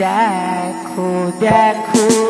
দেখো দেখো।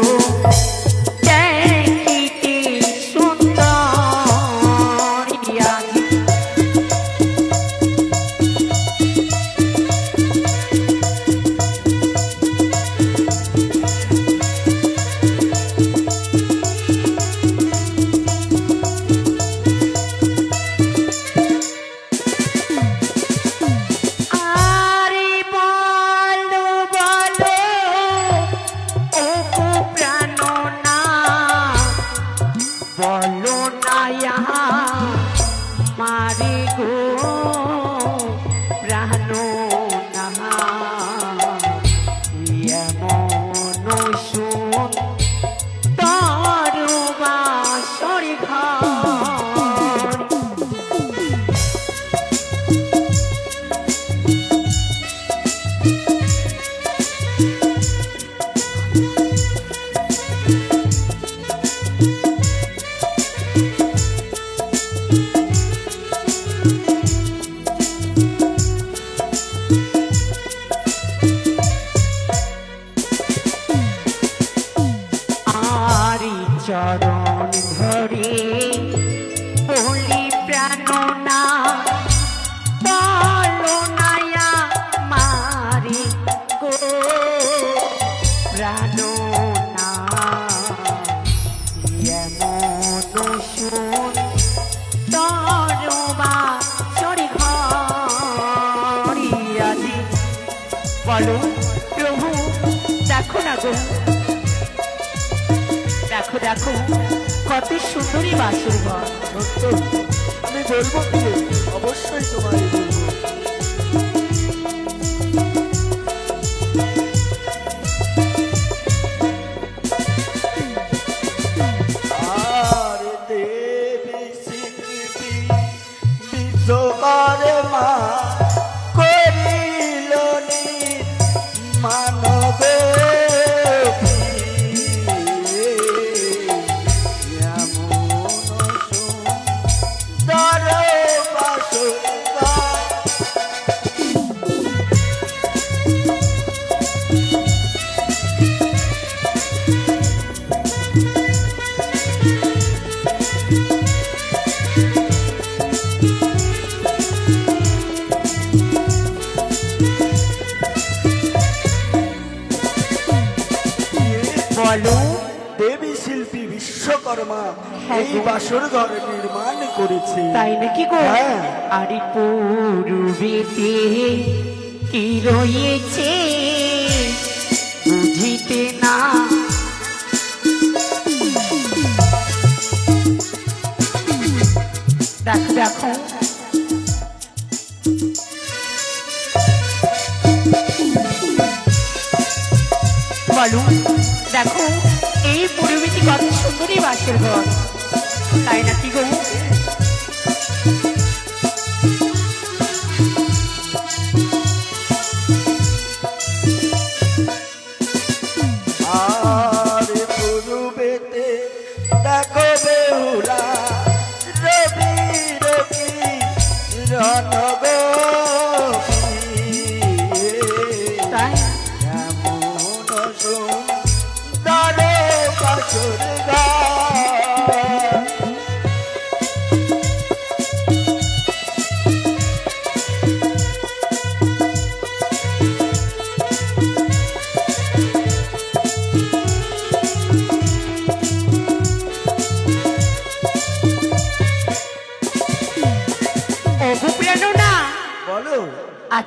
দেখো কত সুন্দরী বাসুর ঘর আমি বলব কি অবশ্যই তোমায় বলো। দেবী শিল্পী বিশ্বকর্মা হ্যাঁ এই বাসর ঘর নির্মাণ করেছে। তাই নাকি গো? হ্যাঁ। আরে পূর্বেতে কি রয়েছে? বুঝিতে না। দেখো দেখো। বলো দেখো এই পরিমিতি কত সুন্দরই বাসের ঘর। তাই নাকি গো?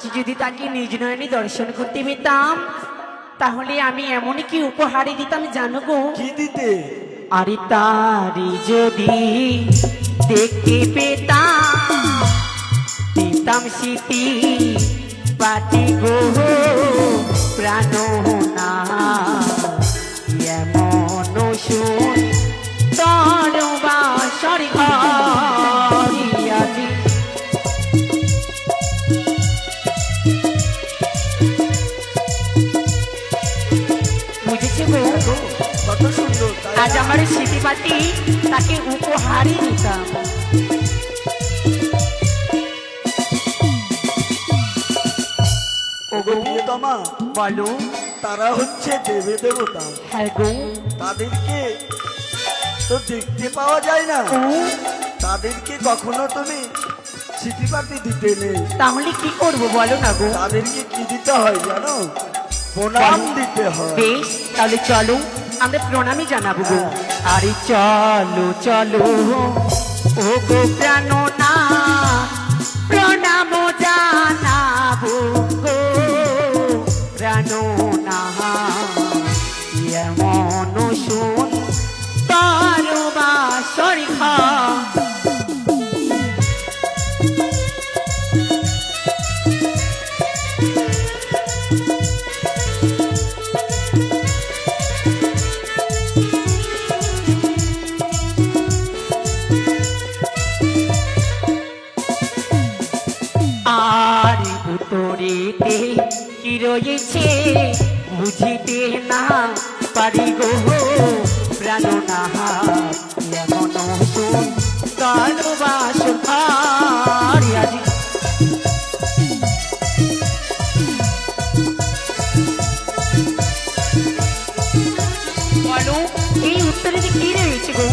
আজ যদি তাকে নিজ নয়নে দর্শন করতে পেতাম তাহলে আমি এমন কি উপহারে দিতাম জানো গো? কি দিতে? আরে তারি যদি দেখতে পেতাম দিতাম স্মৃতি বাটি গো প্রাণ না এমন শুন পাটি তাকে উপহারই দিতাম। ওগো প্রিয়তমা বলো তারা হচ্ছে দেবী দেবতা। হ্যাঁ গো। তাদেরকে তো দেখতে পাওয়া যায় না। তাদেরকে কখনো তুমি স্মৃতিপাতি দিতে নেই। তাহলে কি করব বলো না গো? তাদেরকে কি দিতে হয় জানো? প্রণাম দিতে হয়। বেশ তাহলে চলো আমরা প্রণামী জানাব গো। আরে চলো চলো। ও গো প্রাণ না আর ভিতরেতে কি রয়েছে বুঝিতে না পারি গো প্রাণ না এমন কালবাস ভারি এই উত্তরে কি রয়েছে গো?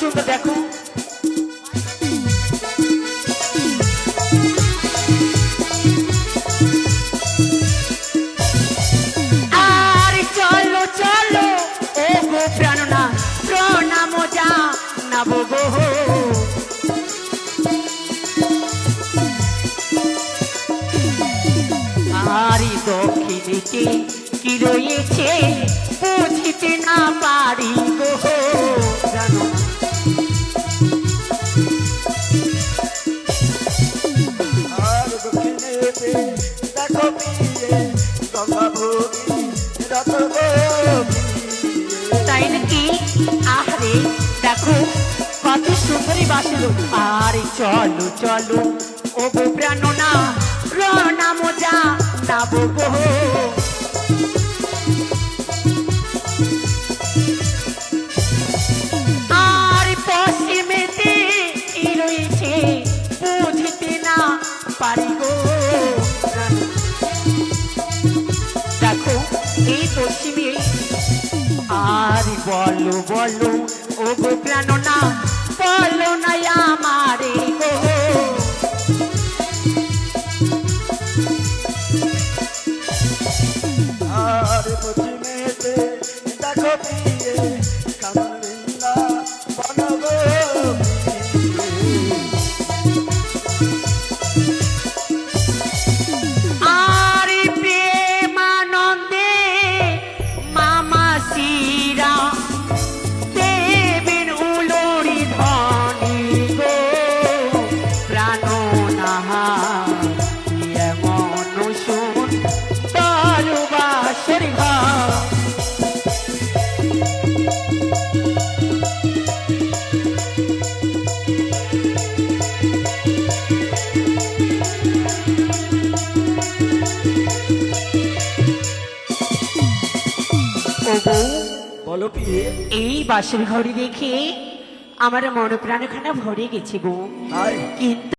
সুন্দর দেখো। আরি দক্ষিণীতে কি রয়েছে বুঝিতে না পারি গো। দেখো কত সুন্দরী বাসল আরে চলো চলো, ও গো প্রাণ না প্রণাম যা নাব গো আর পশ্চিমেতে রয়েছে বুঝতে না পারি গো। দেখো এই পশ্চিমে, আর বলো বলো ও প্রাণ পিয়ে এই বাসের ঘড়ি দেখে আমার মনপ্রাণখানা ভরে গেছে গো। কিন্তু